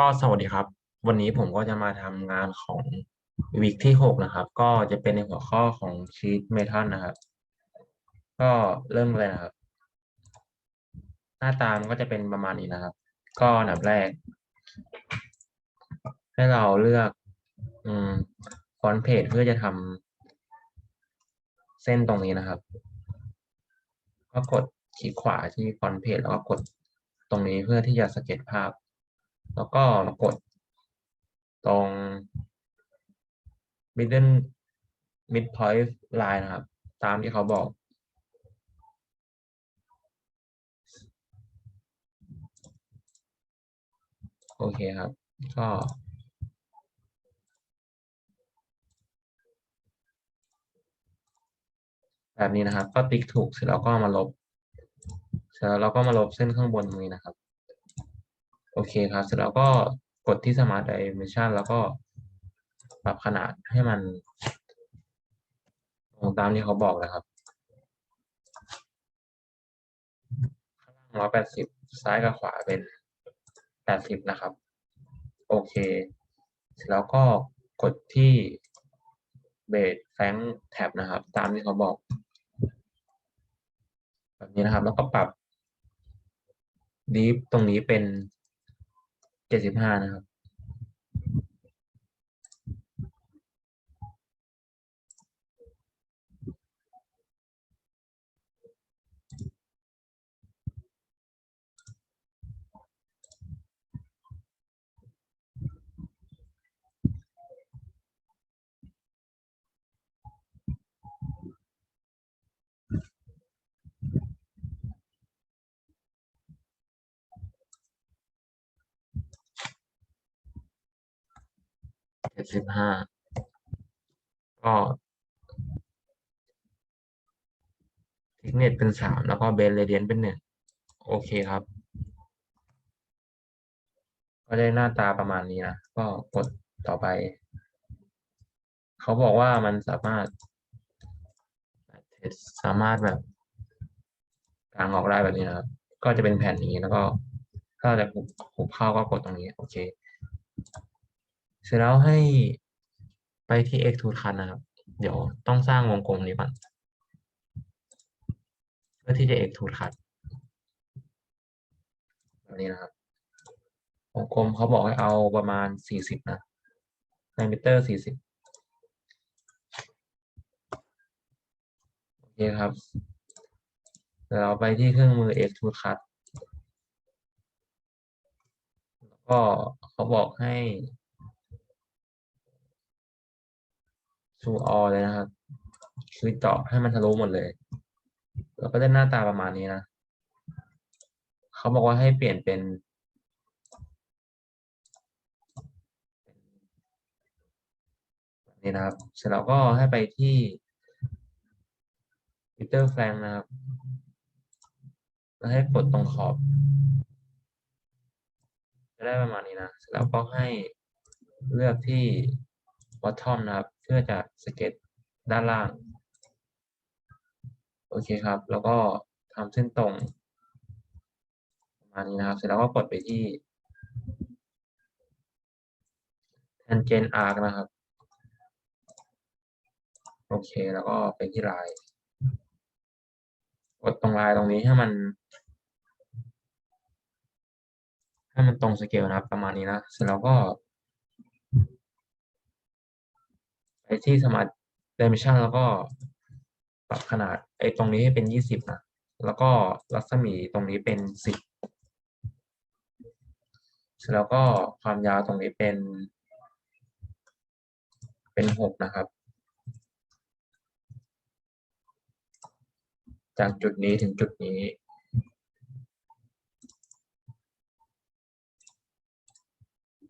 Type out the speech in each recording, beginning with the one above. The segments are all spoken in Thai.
ก็สวัสดีครับ วันนี้ผมก็จะมาทำงานของวีคที่หกนะครับ ก็จะเป็นในหัวข้อของชีตเมทัลนะครับ ก็เริ่มเลยนะครับ หน้าตามนก็จะเป็นประมาณนี้นะครับ ก็อันดับแรก ให้เราเลือกอฟอนต์เพจเพื่อจะทำเส้นตรงนี้นะครับ ก็กดคลิกขวาที่ฟอนต์เพจแล้วก็กดตรงนี้เพื่อที่จะสเก็ตภาพ แล้วก็มากดตรง middle midpoint line นะครับ ตามที่เขาบอก โอเคครับ ก็แบบนี้นะครับ ก็ติ๊กถูกเสร็จแล้วก็มาลบ เสร็จแล้วเราก็มาลบเส้นข้างบนตรงนี้นะครับ โอเคครับ เสร็จแล้วก็กดที่ Smart Dimension แล้วก็ปรับขนาดให้มันตรงตามที่เขาบอกนะครับข้างล่างร้อยแปดสิบซ้ายกับขวาเป็นแปดสิบนะครับ โอเค เสร็จแล้วก็กดที่เบสแฟงแท็บนะครับ ตามที่เขาบอก แบบนี้นะครับ แล้วก็ปรับดีฟตรงนี้เป็น เจ็ดสิบห้านะครับ ดสิบห้าก็เทคเน็ตเป็นสามแล้วก็เบสเรเดียนเป็นหนึ่งโอเคครับ ก็ได้หน้าตาประมาณนี้นะ ก็กดต่อไป เขาบอกว่ามันสามารถสามารถแบบกางออกได้แบบนี้นะครับ ก็จะเป็นแผ่นนี้แล้วก็ ถ้าจะหุบเข้าก็กดตรงนี้ โอเค เสร็จแล้วให้ไปที่ extrude cut นะครับ เดี๋ยวต้องสร้างวงกลมนี้ก่อนเพื่อที่จะ extrude cut แบบนี้นะครับวงกลมเขาบอกให้เอาประมาณสี่สิบนะในมิเตอร์สี่สิบโอเคครับเดี๋ยวเราไปที่เครื่องมือ extrude cut แล้วก็เขาบอกให้ ชูออเลยนะครับคือเจาะให้มันทะลุหมดเลย แล้วก็ได้หน้าตาประมาณนี้นะ เขาบอกว่าให้เปลี่ยนเป็นนี้นะครับ เสร็จแล้วก็ให้ไปที่ Peter Frank นะครับ แล้วให้กดตรงขอบ จะได้ประมาณนี้นะ เสร็จแล้วก็ให้เลือกที่ bottom นะครับ เพื่อจะสเก็ตด้านล่าง โอเคครับ แล้วก็ทำเส้นตรงประมาณนี้นะครับ เสร็จแล้วก็กดไปที่ tangent arc นะครับ โอเค แล้วก็ไปที่ลายกดตรงลายตรงนี้ให้มันให้มันตรงสเกลนะครับ ประมาณนี้นะ เสร็จแล้วก็ ไปที่ Smart Dimension แล้วก็ปรับขนาดไอ้ตรงนี้ให้เป็นยี่สิบนะ แล้วก็รัศมีตรงนี้เป็นสิบแล้วก็ความยาวตรงนี้เป็น เป็นหกนะครับ จากจุดนี้ถึงจุดนี้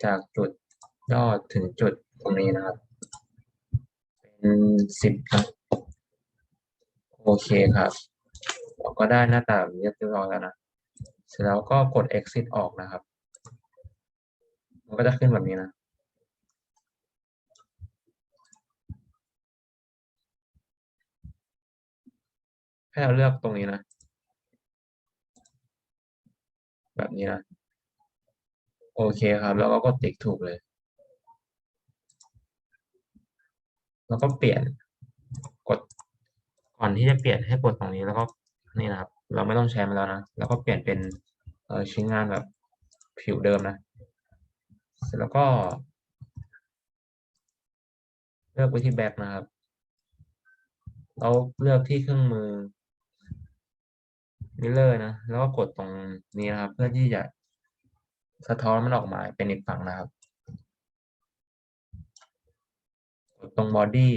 จากจุดยอดถึงจุดตรงนี้นะครับ เป็นสิบโอเคครับ เราก็ได้หน้าตาแบบนี้เรียบร้อยแล้วนะ เสร็จแล้วก็กด exit ออกนะครับ มันก็จะขึ้นแบบนี้นะให้เราเลือกตรงนี้นะ แบบนี้นะ โอเคครับ แล้วก็กดติ๊กถูกเลย แล้วก็เปลี่ยนกดก่อนที่จะเปลี่ยนให้กดตรงนี้แล้วก็นี่นะครับ เราไม่ต้องแชร์มันแล้วนะแล้วก็เปลี่ยนเป็นชิ้นงานแบบผิวเดิมนะเสร็จแล้วก็ เลือกไปที่แบ็กนะครับเราเลือกที่เครื่องมือมิเลอร์นะ แล้วก็กดตรงนี้นะครับ เพื่อที่จะสะท้อนมันออกมาเป็นอีกฝั่งนะครับ กด ตรงบอดี้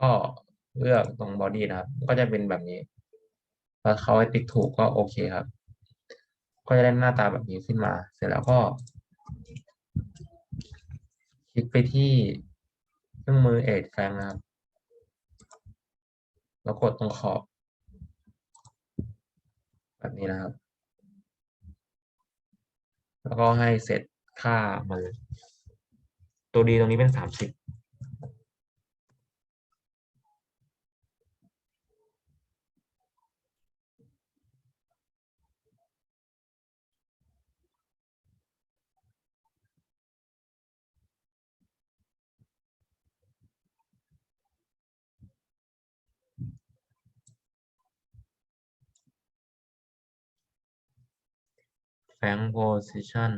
ก็เลือกตรงบอดี้นะครับ ก็จะเป็นแบบนี้พอเขาให้ติ๊กถูกก็โอเคครับ ก็จะได้หน้าตาแบบนี้ขึ้นมา เสร็จแล้วก็ คลิกไปที่เครื่องมือเอ d แฟงนะครับ แล้วกดตรงขอบ แบบนี้นะครับ แล้วก็ให้เซตค่ามัน ตัวดีตรงนี้เป็นสามสิบแฟงโพซิชัน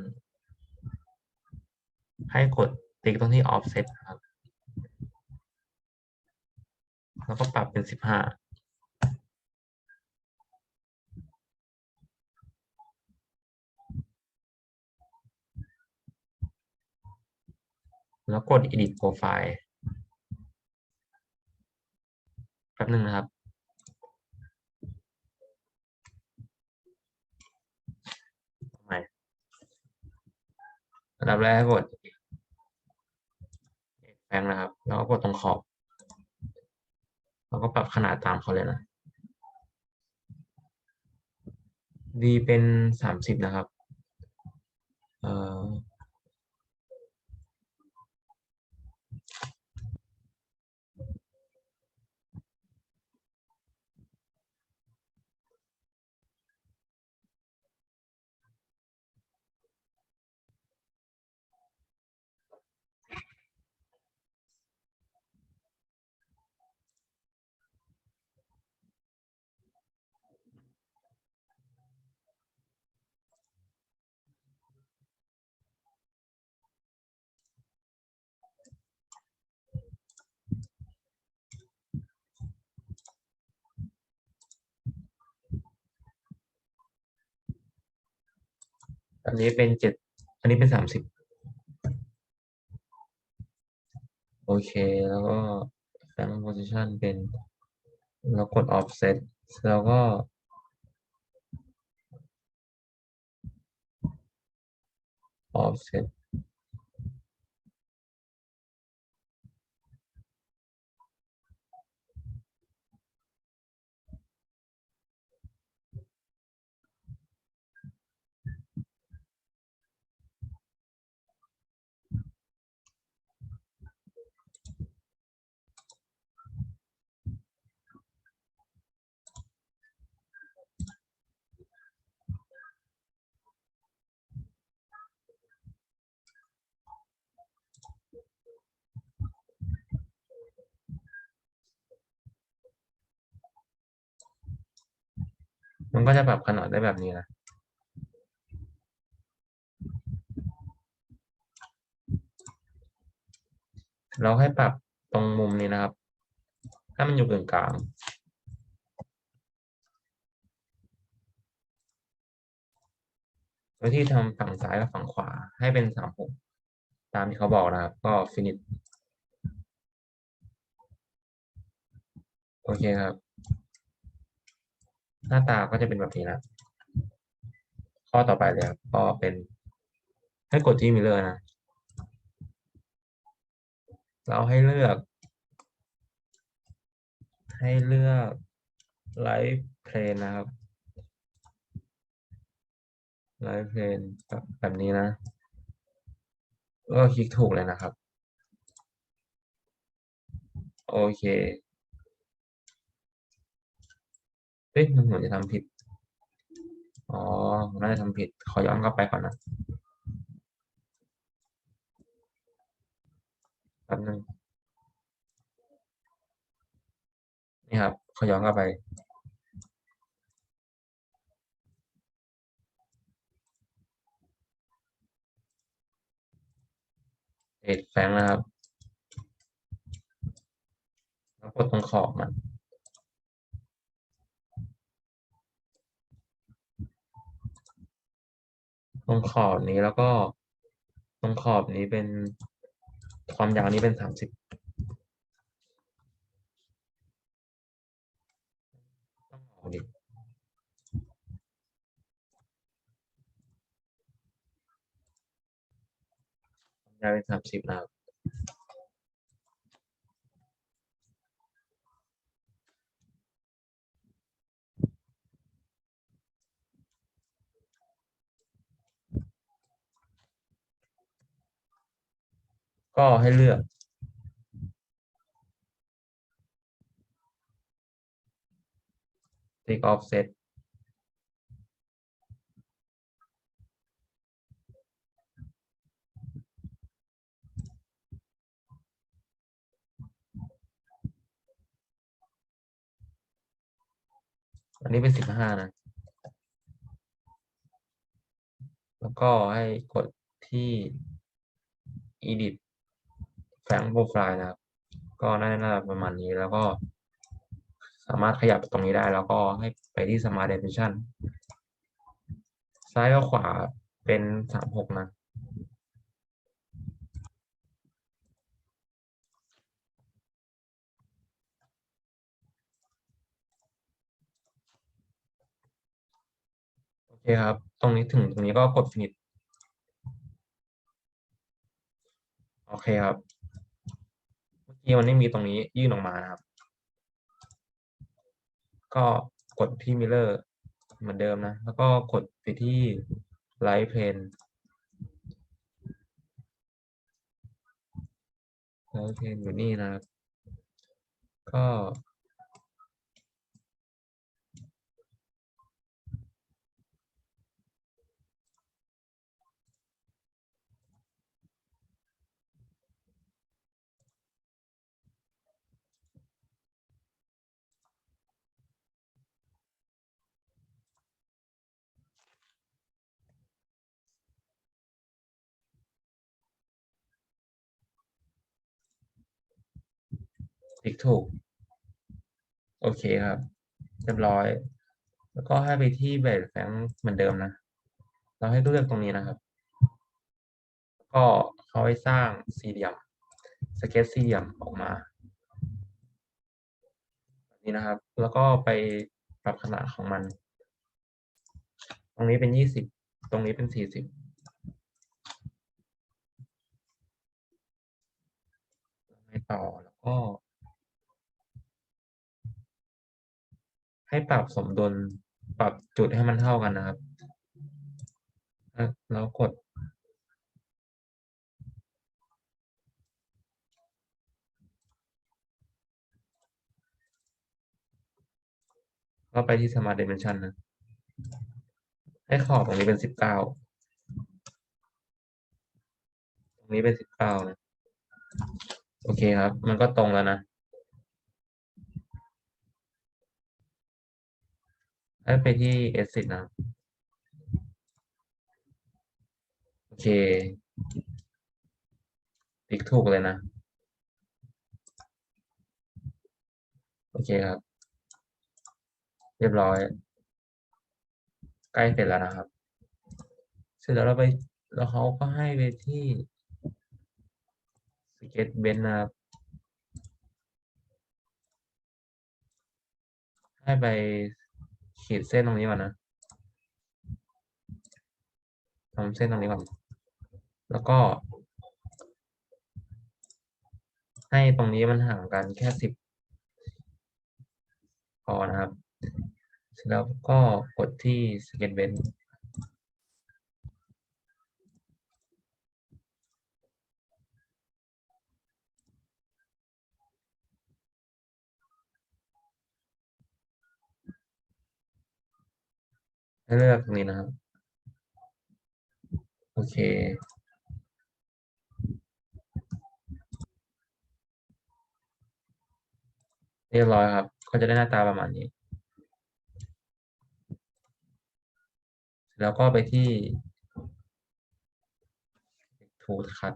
ให้กด ติ๊กตรงที่ offset ครับ แล้วก็ปรับเป็นสิบห้าแล้วกด edit profile แป๊บหนึ่งนะครับ ใหม่อันดับแรกให้กด แปลงนะครับ แล้วก็กดตรงขอบ แล้วก็ปรับขนาดตามเขาเลยนะ ดีเป็นสามสิบนะครับ เอ่อ อันนี้เป็นเจ็ด อันนี้เป็นสามสิบ โอเค แล้วก็ frame position เป็นแล้วกด offset แล้วก็ offset มันก็จะปรับขนาดได้แบบนี้นะเราให้ปรับตรงมุมนี้นะครับให้มันอยู่กึ่งกลางโดยที่ทำฝั่งซ้ายกับฝั่งขวาให้เป็นสามหกตามที่เขาบอกนะครับ ก็ฟินิชโอเคครับ หน้าตาก็จะเป็นแบบนี้นะข้อต่อไปเลยครับก็เป็นให้กดที่มิเลอร์นะ เราให้เลือก ให้เลือกไลฟ์เพลนนะครับไลฟ์เพลนแบบนี้นะ ก็คลิกถูกเลยนะครับ โอเค เฮ้ยมันเหมือนจะทำผิด อ๋อน่าจะทำผิด ขอย้อนกลับไปก่อนนะแป๊บนึงนี่ครับ ขอย้อนกลับไปเอ็ดแฟงนะครับแล้วกดตรงขอบมัน ตรงขอบนี้แล้วก็ตรงขอบนี้เป็นความยาวนี้เป็นสามสิบต้องออกดิความยาวเป็นสามสิบนะครับ ก็ให้เลือก tick offset อันนี้เป็นสิบห้านะ แล้วก็ให้กดที่ edit แฟ้งโปรไฟล์นะครับ ก็น่าจะประมาณนี้แล้วก็ สามารถขยับตรงนี้ได้แล้วก็ให้ไปที่ Smart Dimension ซ้ายกับขวาเป็นสามหกนะโอเคครับ ตรงนี้ถึงตรงนี้ก็กด finish โอเคครับ ที่มันไม่มีตรงนี้ยื่นออกมานะครับ ก็กดที่มิเลอร์เหมือนเดิมนะ แล้วก็กดไปที่ไลท์เพนไลท์เพนอยู่นี่นะครับ ก็ ติ๊กถูก โอเคครับ เรียบร้อย แล้วก็ให้ไปที่เบสแฟงเหมือนเดิมนะ เราให้เลือกตรงนี้นะครับ ก็เขาให้สร้างสี่เหลี่ยม สเก็ตสี่เหลี่ยมออกมาแบบนี้นะครับ แล้วก็ไปปรับขนาดของมัน ตรงนี้เป็นยี่สิบ ตรงนี้เป็นสี่สิบให้ต่อแล้วก็ ให้ปรับสมดุลปรับจุดให้มันเท่ากันนะครับ แล้วกด ก็ไปที่ Smart Dimension นะ ให้ขอบตรงนี้เป็นสิบเก้าตรงนี้เป็นสิบเก้านะ โอเคครับ มันก็ตรงแล้วนะ ให้ไปที่ Exit นะ โอเค ติ๊กถูกเลยนะ โอเคครับ เรียบร้อย ใกล้เสร็จแล้วนะครับ เสร็จแล้วเราไป แล้วเขาก็ให้ไปที่ Sketch Bench นะครับให้ไป ขีดเส้นตรงนี้ก่อนนะทำเส้นตรงนี้ก่อน แล้วก็ ให้ตรงนี้มันห่างกันแค่สิบพอนะครับ แล้วก็กดที่ s k e t c h b e n ลือกตรงนี้นะครับ โอเค เรียบร้อยครับ ก็จะได้หน้าตาประมาณนี้ แล้วก็ไปที่ Extrude Cut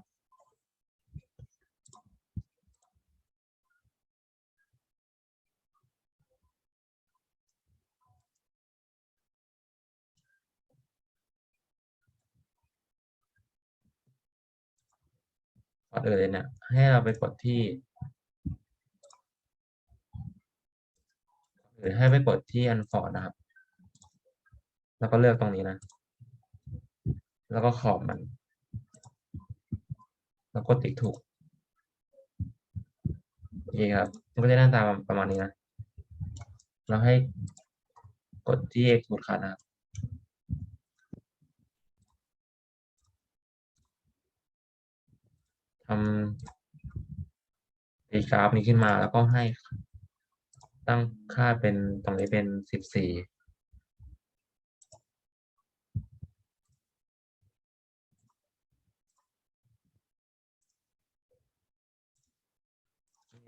ก่อนอื่นเลยเนี่ยให้เราไปกดที่หรือให้ไปกดที่ Unfold นะครับ แล้วก็เลือกตรงนี้นะ แล้วก็ขอบมัน แล้วกดติ๊กถูกโอเคครับ มันก็จะหน้าตาประมาณนี้นะ เราให้กดที่ Extrude Cut นะครับ ทำตีกราฟนี้ขึ้นมาแล้วก็ให้ตั้งค่าเป็นตรงนี้เป็นสิบสี่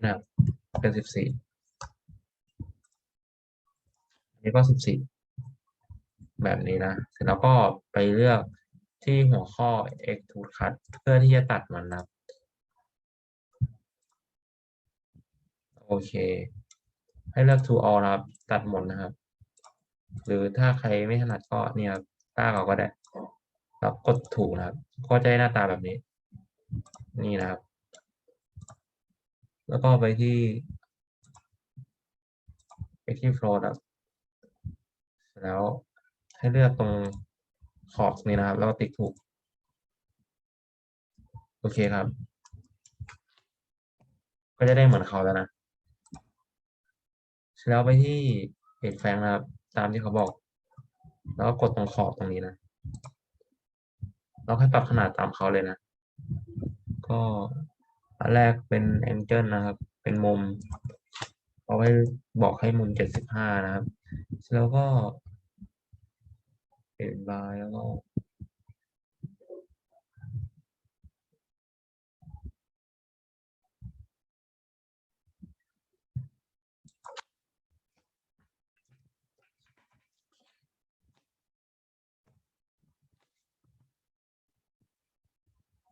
นะครับเป็นสิบสี่อันนี้ก็สิบสี่แบบนี้นะ เสร็จแล้วก็ไปเลือกที่หัวข้อ extrude cut เพื่อที่จะตัดมันนะครับ โอเค ให้เลือก to all นะครับ ตัดหมดนะครับ หรือถ้าใครไม่ถนัดก็เนี่ยต้าเขาก็ได้แล้วกดถูกนะครับ ก็จะได้หน้าตาแบบนี้ นี่นะครับ แล้วก็ไปที่ไปที่ flow นะครับแล้วให้เลือกตรงขอบนี้นะครับ แล้วติ๊กถูก โอเคครับ ก็จะได้เหมือนเขาแล้วนะ แล้วไปที่เพจแฟงนะครับ ตามที่เขาบอก แล้วก็กดตรงขอบตรงนี้นะเราให้ปรับขนาดตามเขาเลยนะ ก็อันแรกเป็น angle นะครับ เป็นมุมเอาไว้บอกให้มุมเจ็ดสิบห้านะครับ แล้วก็เปลี่ยนบายแล้วก็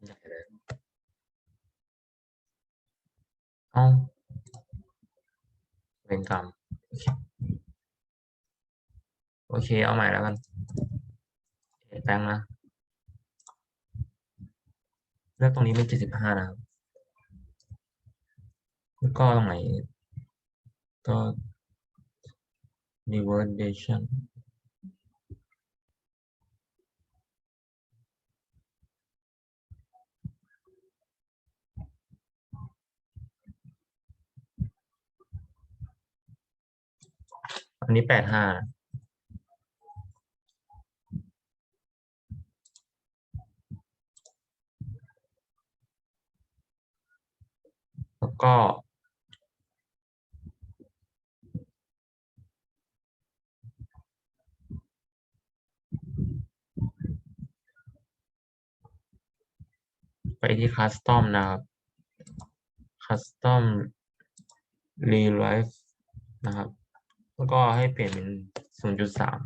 ได้เลยเอา เป็นกรรม โอเค เอาใหม่แล้วกันเปลี่ยนแปลงนะเลือกตรงนี้เป็นเจ็ดสิบห้านะครับแล้วก็ตรงไหนก็ reversion อันนี้แปดห้าแล้วก็ ไปที่ custom นะครับ custom relive นะครับ แล้วก็ให้เปลี่ยนเป็น0.3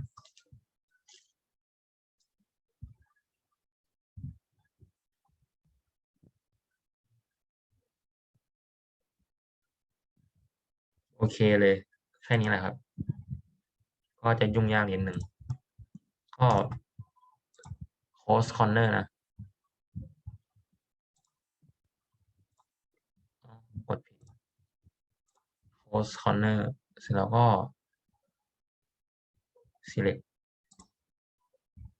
โอเคเลย แค่นี้แหละครับ ก็จะยุ่งยากนิดหนึ่ง ก็ close corner นะกดผิด close corner เสร็จแล้วก็ select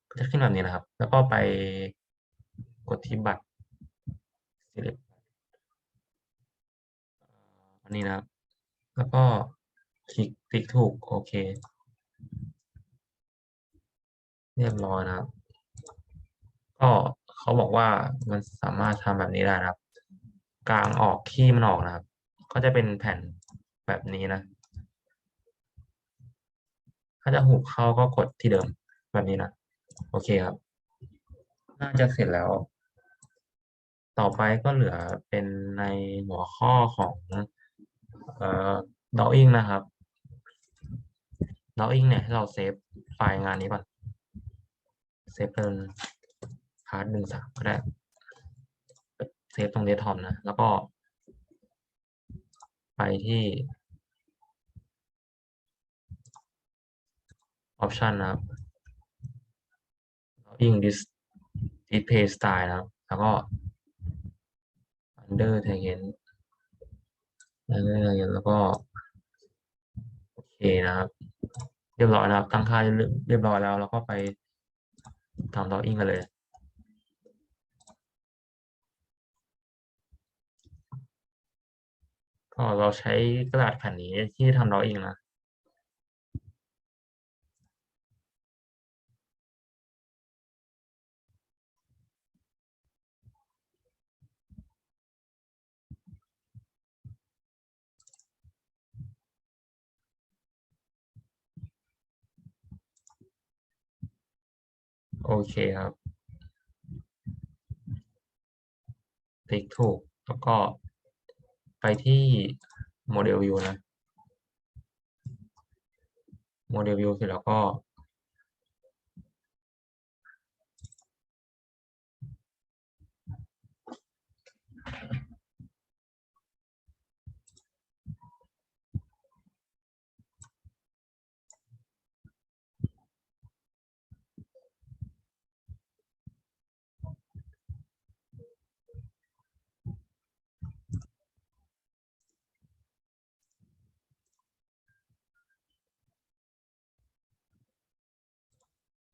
ก็จะขึ้นแบบนี้นะครับ แล้วก็ไปกดที่บัตร select อันนี้นะครับ แล้วก็คลิกติ๊กถูก โอเค เรียบร้อยนะครับ ก็เขาบอกว่ามันสามารถทำแบบนี้ได้นะครับ กลางออกขี้มันออกนะครับ ก็จะเป็นแผ่นแบบนี้นะาจะหุบเข้าก็กดที่เดิมแบบนี้นะ โอเคครับ น่าจะเสร็จแล้ว ต่อไปก็เหลือเป็นในหัวข้อของเอ่อ drawing นะครับ drawing เนี่ยให้เราเซฟไฟล์งานนี้ก่อนเซฟเป็นพาร์ทหนึ่งสามก็ได้ เซฟตรงเดสก์ท็อปนะ แล้วก็ไปที่ option นะครับ drawing this display style นะครับ แล้วก็ under tangent under tangent แล้วก็โอเคนะครับ เรียบร้อยนะครับ ตั้งค่าเรียบร้อยแล้ว แล้วก็ไปทำ drawing กันเลยก็เราใช้กระดาษแผ่นนี้ที่ทำ drawing นะ โอเคครับติ๊กถูก แล้วก็ไปที่โมเดลวิวนะโมเดลวิวเสร็จแล้วก็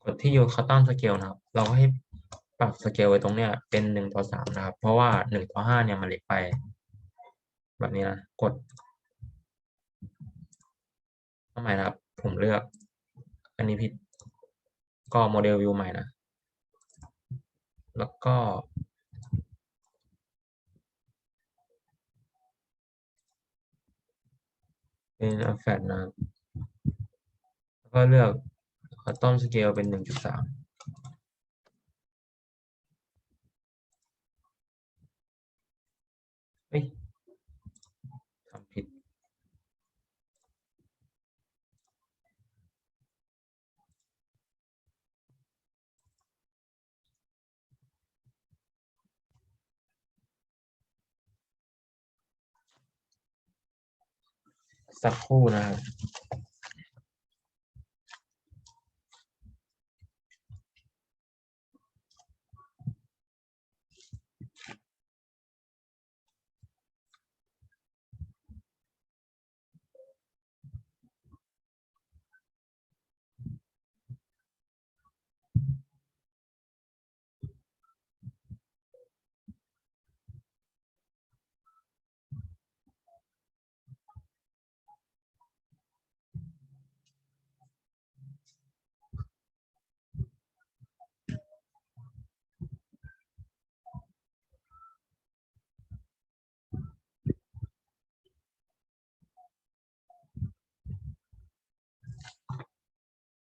กดที่ u custom scale นะครับ เราก็ให้ปรับสเกลไว้ตรงเนี้ยเป็นหนึ่งต่อสามนะครับ เพราะว่าหนึ่งต่อห้าเนี่ยมันเล็กไป แบบนี้นะกดทำไมนะครับ ผมเลือก อันนี้ผิดก็โมเดลวิวใหม่นะ แล้วก็เป็นอัฟแฟตนะครับแล้วก็ เลือก custom scale เป็นหนึ่งจุดสามเฮ้ยทำผิด สักครู่นะครับ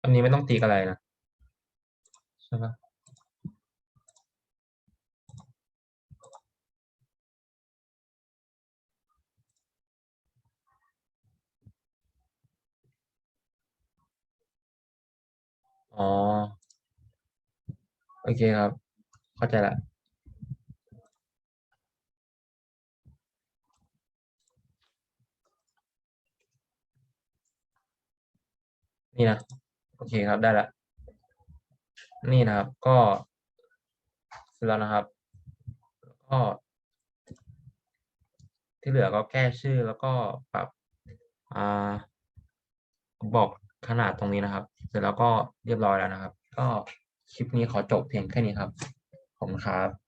อันนี้ไม่ต้องตีกอะไรนะใช่ปะอ๋อ โอเคครับ เข้าใจละนี่นะ เคครับได้ละนี่นะครับก็เสร็จแล้วนะครับแล้วก็ที่เหลือก็แก้ชื่อแล้วก็ปรับอ่าบอกขนาดตรงนี้นะครับ เสร็จแล้วก็เรียบร้อยแล้วนะครับ ก็คลิปนี้ขอจบเพียงแค่นี้ครับขอบคุณครับ